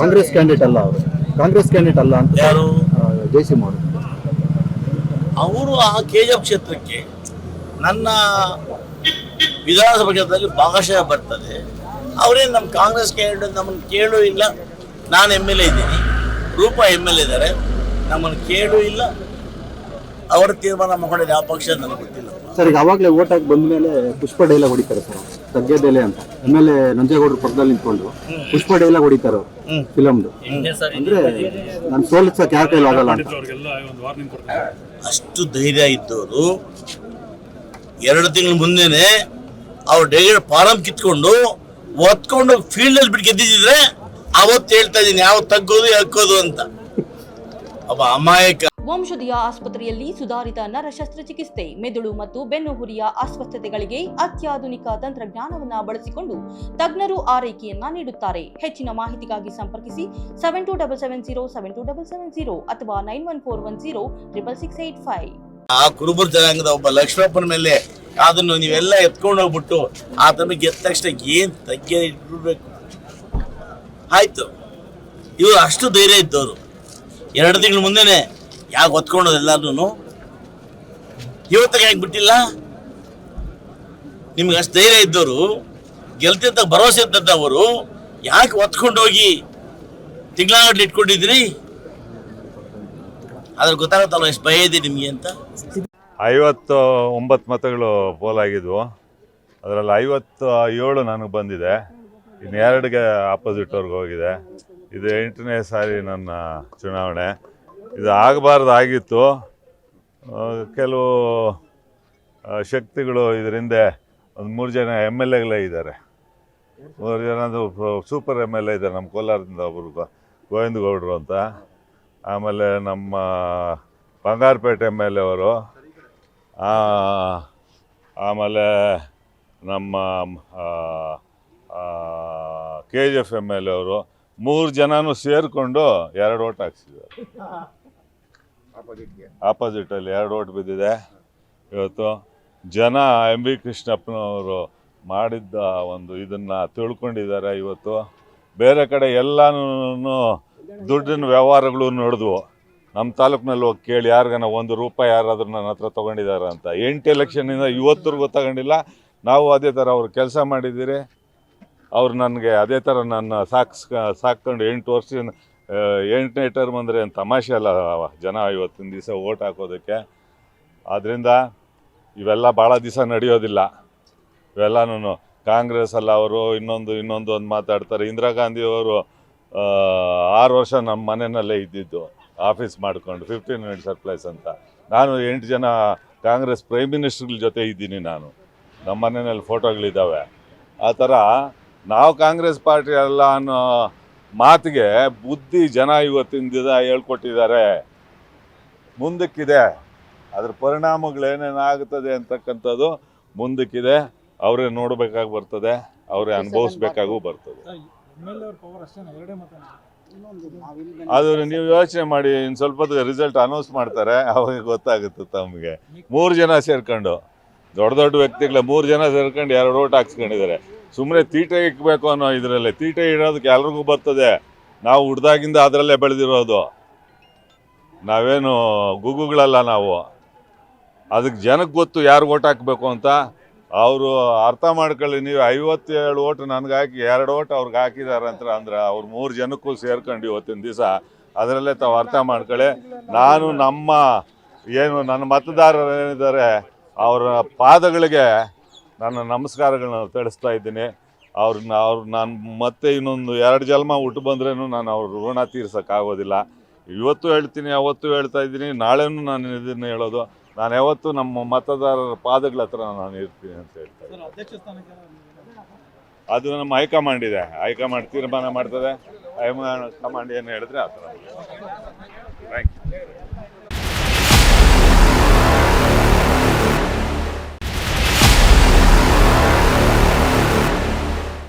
Congress candidate ಅಲ್ಲ ಅವರು. Congress candidate ಅಲ್ಲ ಅಂತ ಯಾರು? ಜಯಸಿಂಹ ಅವರು ಅವರು ಆ ಕೆ ಜಿ ಎಫ್ ಕ್ಷೇತ್ರಕ್ಕೆ ನನ್ನ ವಿಧಾನಸಭಾ ಕ್ಷೇತ್ರದಲ್ಲಿ ಭಾಗಶಃ ಬರ್ತದೆ. ಅವರೇನು ನಮ್ಮ ಕಾಂಗ್ರೆಸ್ ಕ್ಯಾಂಡಿಡೇಟ್ ನಮ್ಮನ್ನು ಕೇಳೂ ಇಲ್ಲ. ನಾನು ಎಂ ಎಲ್ ಎ ಇದ್ದೀನಿ. ರೂಪ ಎಂ ಎಲ್ ಎ ಇದ್ದಾರೆ. ನಮ್ಮನ್ನು ಕೇಳೂ ಇಲ್ಲ. ಅವರ ತೀರ್ಮಾನ ಮಾಡ್ಕೊಂಡಿದ್ದು ಯಾವ ಪಕ್ಷ ನನಗೆ ಗೊತ್ತಿಲ್ಲ. ಸರ್ ಈಗ ಅವಾಗಲೇ ಓಟ್ ಹಾಕಿ ಬಂದ ಮೇಲೆ ಪುಷ್ಪ ಡೈಲಾಗ್ ಹೊಡಿತಾರೆ ಸರ್. ತಗ್ಗೇದೆಲೆ ಅಂತ. ಆಮೇಲೆ ಎಲ್ ಎ ನಂಜೇಗೌಡರು ಪಕ್ಕದಲ್ಲಿ ನಿಂತ್ಕೊಂಡು ಪುಷ್ಪ ಡೈಲಾಗ್ ಹೊಡಿತಾರೆ. ಫಿಲಮ್ದು. ಅಂದ್ರೆ ನಾನು ಸೋಲಿಸಕ್ಕೆ ಯಾರ ಕೈಲಿ ಆಗಲ್ಲ ಅಂತ. ಅಷ್ಟು ಧೈರ್ಯ ಇದ್ದವರು ಎರಡು ತಿಂಗಳ ಮುಂದೆನೆ ಅವ್ರ ಡೈರೆಕ್ಟ್ ಫಾರಂ ಕಿತ್ಕೊಂಡು ಒತ್ಕೊಂಡು ಫೀಲ್ಡ್ ಅಲ್ಲಿ ಬಿಟ್ಟು ಗೆದ್ದಿದ್ರೆ ಅವತ್ತು ಹೇಳ್ತಾ ಇದ್ದೀನಿ ಯಾವ ತಗ್ಗೋದು ಹಾಕೋದು ಅಂತ. ಒಬ್ಬ ಅಮಾಯಕ. ವಂಶದಿಯ ಆಸ್ಪತ್ರೆಯಲ್ಲಿ ಸುಧಾರಿತ ನರ ಶಸ್ತ್ರಚಿಕಿತ್ಸೆ ಮೆದುಳು ಮತ್ತು ಬೆನ್ನುಹುರಿಯ ಅಸ್ವಸ್ಥತೆಗಳಿಗೆ ಅತ್ಯಾಧುನಿಕ ತಂತ್ರಜ್ಞಾನವನ್ನ ಬಳಸಿಕೊಂಡು ತಜ್ಞರು ಆರೈಕೆಯನ್ನ ನೀಡುತ್ತಾರೆ. ಹೆಚ್ಚಿನ ಮಾಹಿತಿಗಾಗಿ ಸಂಪರ್ಕಿಸಿ seven two double seven zero seven two double seven zero ಅಥವಾ nine one four one zero triple six eight five ಆ ಕುರುಬರ್ ಜನಾಂಗದ ಒಬ್ಬ ಲಕ್ಷ್ಮಪ್ಪನ ಮೇಲೆ ಅದನ್ನು ನೀವೆಲ್ಲ ಎತ್ಕೊಂಡು ಹೋಗ್ಬಿಟ್ಟು ಆ ಆತನ ಗೆದ್ದ ತಕ್ಷಣ ಏನ್ ತಗ್ಗೆ ಇಟ್ಬಿಡ್ಬೇಕು ಆಯ್ತು. ಇವರು ಅಷ್ಟು ಧೈರ್ಯ ಇದ್ದವರು. ಎರಡು ತಿಂಗಳ ಮುಂದೆನೆ ಯಾಕೆ ಒತ್ಕೊಂಡು ಎಲ್ಲಾರು ಇವತ್ತಿಗೆ ಯಾಕೆ ಬಿಟ್ಟಿಲ್ಲ? ನಿಮ್ಗೆ ಅಷ್ಟು ಧೈರ್ಯ ಇದ್ದವರು ಗೆಲ್ತಿದ್ದ ಭರವಸೆ ಇದ್ದವರು ಯಾಕೆ ಒತ್ಕೊಂಡು ಹೋಗಿ ತಿಂಗಳಾಗಟ್ಲೆ ಇಟ್ಕೊಂಡಿದ್ರಿ ಅದ್ರ ಗೊತ್ತಾಗುತ್ತಲ್ಲ ಎಷ್ಟು ಭಯ ಇದೆ ನಿಮಗೆ ಅಂತ? ಐವತ್ತು ಒಂಬತ್ತು ಮತಗಳು ಪೋಲಾಗಿದ್ವು ಅದರಲ್ಲಿ ಐವತ್ತು ಏಳು ನನಗೆ ಬಂದಿದೆ. ಇನ್ನು ಎರಡಿಗೆ ಆಪೋಸಿಟ್ ಅವ್ರಿಗೆ ಹೋಗಿದೆ. ಇದು ಎಂಟನೇ ಸಾರಿ ನನ್ನ ಚುನಾವಣೆ. ಇದು ಆಗಬಾರ್ದು ಆಗಿತ್ತು ಕೆಲವು ಶಕ್ತಿಗಳು ಇದರಿಂದ ಒಂದು ಮೂರು ಜನ ಎಂ ಎಲ್ ಎಗಳೇ ಇದ್ದಾರೆ. ಮೂರು ಜನದು ಸೂಪರ್ ಎಂ ಎಲ್ ಎ ಇದ್ದಾರೆ ನಮ್ಮ ಕೋಲಾರದಿಂದ ಒಬ್ಬರು ಗೋವಿಂದ ಗೌಡರು ಅಂತ. ಆಮೇಲೆ ನಮ್ಮ ಬಂಗಾರಪೇಟೆ ಎಂ ಎಲ್ ಎ ಅವರು. ಆಮೇಲೆ ನಮ್ಮ K G F M L A ಅವರು ಮೂರು ಜನನೂ ಸೇರಿಕೊಂಡು ಎರಡು ಓಟ್ ಹಾಕ್ಸಿದ್ದಾರೆ. ಆಪೋಸಿಟಲ್ಲಿ ಎರಡು ಓಟ್ ಬಿದ್ದಿದೆ. ಇವತ್ತು ಜನ ಎಂ ವಿ ಕೃಷ್ಣಪ್ಪನವರು ಮಾಡಿದ್ದ ಒಂದು ಇದನ್ನು ತಿಳ್ಕೊಂಡಿದ್ದಾರೆ ಇವತ್ತು. ಬೇರೆ ಕಡೆ ಎಲ್ಲಾನು ದುಡ್ಡಿನ ವ್ಯವಹಾರಗಳು ನಡೆದ್ವು. ನಮ್ಮ ತಾಲೂಕಿನಲ್ಲಿ ಹೋಗಿ ಕೇಳಿ ಯಾರಿಗಾನ ಒಂದು ರೂಪಾಯಿ ಯಾರಾದ್ರೂ ನನ್ನ ಹತ್ರ ತೊಗೊಂಡಿದ್ದಾರೆ ಅಂತ. ಎಂಟು ಎಲೆಕ್ಷನಿಂದ ಇವತ್ತರೆಗೂ ತಗೊಂಡಿಲ್ಲ. ನಾವು ಅದೇ ಥರ ಅವ್ರು ಕೆಲಸ ಮಾಡಿದ್ದೀರಿ. ಅವ್ರು ನನಗೆ ಅದೇ ಥರ ನನ್ನ ಸಾಕ್ಸ್ ಸಾಕೊಂಡು ಎಂಟು ವರ್ಷದಿಂದ ಆ, ಎಂಟನೇ ಟರ್ಮ್ ಅಂದರೆ ಏನು ತಮಾಷೆ ಅಲ್ಲ ಜನ ಇವತ್ತಿನ ದಿವಸ ಓಟ್ ಹಾಕೋದಕ್ಕೆ. ಆದ್ದರಿಂದ ಇವೆಲ್ಲ ಭಾಳ ದಿವಸ ನಡೆಯೋದಿಲ್ಲ. ಇವೆಲ್ಲನೂ ಕಾಂಗ್ರೆಸ್ ಅಲ್ಲ ಅವರು ಇನ್ನೊಂದು ಇನ್ನೊಂದು ಒಂದು ಮಾತಾಡ್ತಾರೆ. ಇಂದಿರಾ ಗಾಂಧಿ ಅವರು ಆ, ಆರು ವರ್ಷ ನಮ್ಮ ಮನೆಯಲ್ಲೇ ಇದ್ದಿದ್ದು ಆಫೀಸ್ ಮಾಡಿಕೊಂಡು ಫಿಫ್ಟೀನ್ ಮಿನಿಟ್ಸ್ ಸರ್ಪ್ಲೈಸ್ ಅಂತ. ನಾನು ಎಂಟು ಜನ ಕಾಂಗ್ರೆಸ್ ಪ್ರೈಮ್ ಮಿನಿಸ್ಟರ್ಗಳ ಜೊತೆ ಇದ್ದೀನಿ ನಾನು. ನಮ್ಮ ಮನೆಯಲ್ಲಿ ಫೋಟೋಗಳಿದ್ದಾವೆ ಆ ಥರ ನಾವು ಕಾಂಗ್ರೆಸ್ ಪಾರ್ಟಿ ಅಲ್ಲ ಅನ್ನೋ ಮಾತಿಗೆ ಬುದ್ಧಿ ಜನ ಇವತ್ತಿನ ದಿನ ಹೇಳ್ಕೊಟ್ಟಿದ್ದಾರೆ. ಮುಂದಕ್ಕಿದೆ. ಅದ್ರ ಪರಿಣಾಮಗಳೇನೇನಾಗುತ್ತದೆ ಅಂತಕ್ಕಂಥದ್ದು ಮುಂದಕ್ಕಿದೆ. ಅವರೇ ನೋಡಬೇಕಾಗಿ ಬರ್ತದೆ. ಅವರೇ ಅನುಭವಿಸ್ಬೇಕಾಗೂ ಬರ್ತದೆ. ಅದು ನೀವು ಯೋಚನೆ ಮಾಡಿ ಇನ್ನು ಸ್ವಲ್ಪ ರಿಸಲ್ಟ್ ಅನೌನ್ಸ್ ಮಾಡ್ತಾರೆ. ಅವಾಗ ಗೊತ್ತಾಗುತ್ತೆ ತಮಗೆ. ಮೂರು ಜನ ಸೇರ್ಕೊಂಡು. ದೊಡ್ಡ ದೊಡ್ಡ ವ್ಯಕ್ತಿಗಳ ಮೂರು ಜನ ಸೇರ್ಕೊಂಡು ಎರಡು ಓಟ್ ಹಾಕ್ಸ್ಕೊಂಡಿದ್ದಾರೆ. ಸುಮ್ಮನೆ ತೀಟೆ ಇಕ್ಬೇಕು ಅನ್ನೋ ಇದರಲ್ಲೇ. ತೀಟೆ ಇಡೋದಕ್ಕೆ ಎಲ್ರಿಗೂ ಬರ್ತದೆ. ನಾವು ಹುಡ್ದಾಗಿಂದ ಅದರಲ್ಲೇ ಬೆಳೆದಿರೋದು. ನಾವೇನು ಗುಗುಗಳಲ್ಲ ನಾವು. ಅದಕ್ಕೆ ಜನಕ್ಕೆ ಗೊತ್ತು ಯಾರು ಓಟ್ ಹಾಕಬೇಕು ಅಂತ. ಅವರು ಅರ್ಥ ಮಾಡ್ಕೊಳ್ಳಿ, ನೀವು ಐವತ್ತೇಳು ಓಟ್ ನನಗೆ ಹಾಕಿ, ಎರಡು ಓಟ್ ಅವ್ರಿಗೆ ಹಾಕಿದ್ದಾರೆ ಅಂತ ಅಂದ್ರೆ ಅವ್ರು ಮೂರು ಜನಕ್ಕೂ ಸೇರ್ಕೊಂಡು ಇವತ್ತಿನ ದಿವಸ ಅದರಲ್ಲೇ ತಾವು ಅರ್ಥ ಮಾಡ್ಕೊಳ್ಳಿ. ನಾನು ನಮ್ಮ ಏನು, ನನ್ನ ಮತದಾರರು ಏನಿದ್ದಾರೆ, ಅವರ ಪಾದಗಳಿಗೆ ನನ್ನ ನಮಸ್ಕಾರಗಳನ್ನ ತಿಳಿಸ್ತಾ ಇದ್ದೀನಿ. ಅವ್ರನ್ನ ಅವ್ರು ನಾನು ಮತ್ತೆ ಇನ್ನೊಂದು ಎರಡು ಜನ್ಮ ಹುಟ್ಟು ಬಂದ್ರೂ ನಾನು ಅವ್ರ ಋಣ ತೀರ್ಸೋಕ್ಕಾಗೋದಿಲ್ಲ ಇವತ್ತು ಹೇಳ್ತೀನಿ, ಅವತ್ತು ಹೇಳ್ತಾ ಇದ್ದೀನಿ. ನಾಳೆನೂ ನಾನು ಇದನ್ನು ಹೇಳೋದು. ನಾನು ಯಾವತ್ತು ನಮ್ಮ ಮತದಾರರ ಪಾದಗಳ ಹತ್ರ ನಾನು ಇರ್ತೀನಿ ಅಂತ ಹೇಳ್ತಾ ಅದು ನಮ್ಮ ಹೈಕಮಾಂಡ್ ಇದೆ. ಹೈಕಮಾಂಡ್ ತೀರ್ಮಾನ ಮಾಡ್ತದೆ. ಹೈಕಮಾಂಡ್ ಏನು ಹೇಳಿದ್ರೆ ಆ ಥರ.